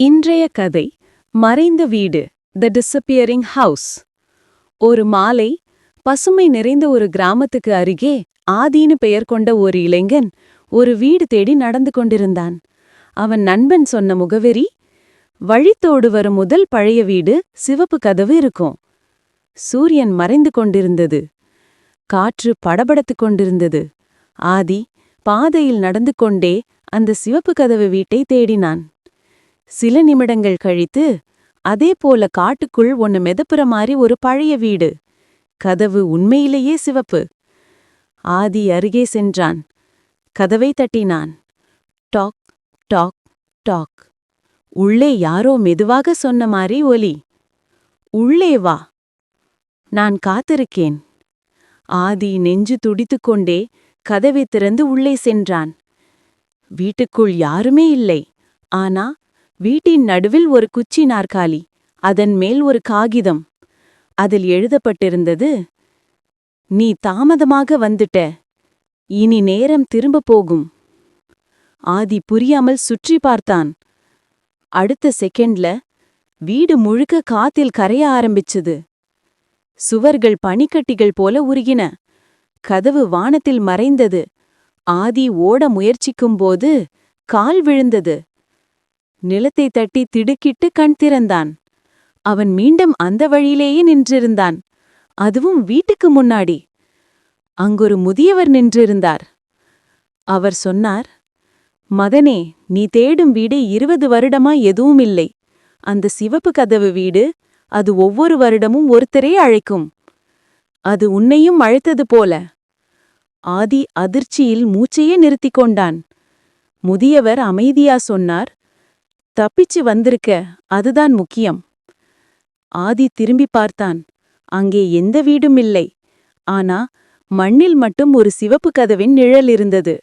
இன்றைய கதை மறைந்த வீடு த டிசப்பியரிங் ஹவுஸ் ஒரு மாலை பசுமை நிறைந்த ஒரு கிராமத்துக்கு அருகே ஆதின்னு பெயர் கொண்ட ஒரு இளைஞன் ஒரு வீடு தேடி நடந்து கொண்டிருந்தான். அவன் நண்பன் சொன்ன முகவரி வழித்தோடு வரும் முதல் பழைய வீடு சிவப்பு கதவு இருக்கும். சூரியன் மறைந்து கொண்டிருந்தது. காற்று படபடத்துக் கொண்டிருந்தது. ஆதி பாதையில் நடந்து கொண்டே அந்த சிவப்பு கதவு வீட்டை தேடினான். சில நிமிடங்கள் கழித்து அதே போல காட்டுக்குள் ஒன்னு மெதப்புற மாதிரி ஒரு பழைய வீடு. கதவு உண்மையிலேயே சிவப்பு. ஆதி அருகே சென்றான். கதவை தட்டினான். டாக் டாக் டாக். உள்ளே யாரோ மெதுவாக சொன்ன மாதிரி ஒலி. உள்ளே வா. நான் காத்திருக்கேன். ஆதி நெஞ்சு துடித்துக்கொண்டே கதவை திறந்து உள்ளே சென்றான். வீட்டுக்குள் யாருமே இல்லை. ஆனா வீட்டின் நடுவில் ஒரு குச்சி நாற்காலி அதன் மேல் ஒரு காகிதம். அதில் எழுதப்பட்டிருந்தது நீ தாமதமாக வந்துட்ட. இனி நேரம் திரும்ப போகும். ஆதி புரியாமல் சுற்றி பார்த்தான். அடுத்த செகண்ட்ல வீடு முழுக்க காத்தில் கரைய ஆரம்பிச்சது. சுவர்கள் பனிக்கட்டிகள் போல உருகின. கதவு வானத்தில் மறைந்தது. ஆதி ஓட முயற்சிக்கும்போது கால் விழுந்தது. நிலத்தை தட்டி திடுக்கிட்டு கண் திறந்தான். அவன் மீண்டும் அந்த வழியிலேயே நின்றிருந்தான். அதுவும் வீட்டுக்கு முன்னாடி. அங்கொரு முதியவர் நின்றிருந்தார். அவர் சொன்னார் மகனே நீ தேடும் வீடு இருபது வருடமா எதுவும் இல்லை. அந்த சிவப்பு கதவு வீடு அது ஒவ்வொரு வருடமும் ஒருத்தரே அழைக்கும். அது உன்னையும் அழைத்தது போல. ஆதி அதிர்ச்சியில் மூச்சையே நிறுத்திக் கொண்டான். முதியவர் அமைதியா சொன்னார் தப்பிச்சு வந்திருக்க அதுதான் முக்கியம். ஆதி திரும்பி பார்த்தான். அங்கே எந்த வீடும் இல்லை. ஆனா மண்ணில் மட்டும் ஒரு சிவப்பு கதவின் நிழல் இருந்தது.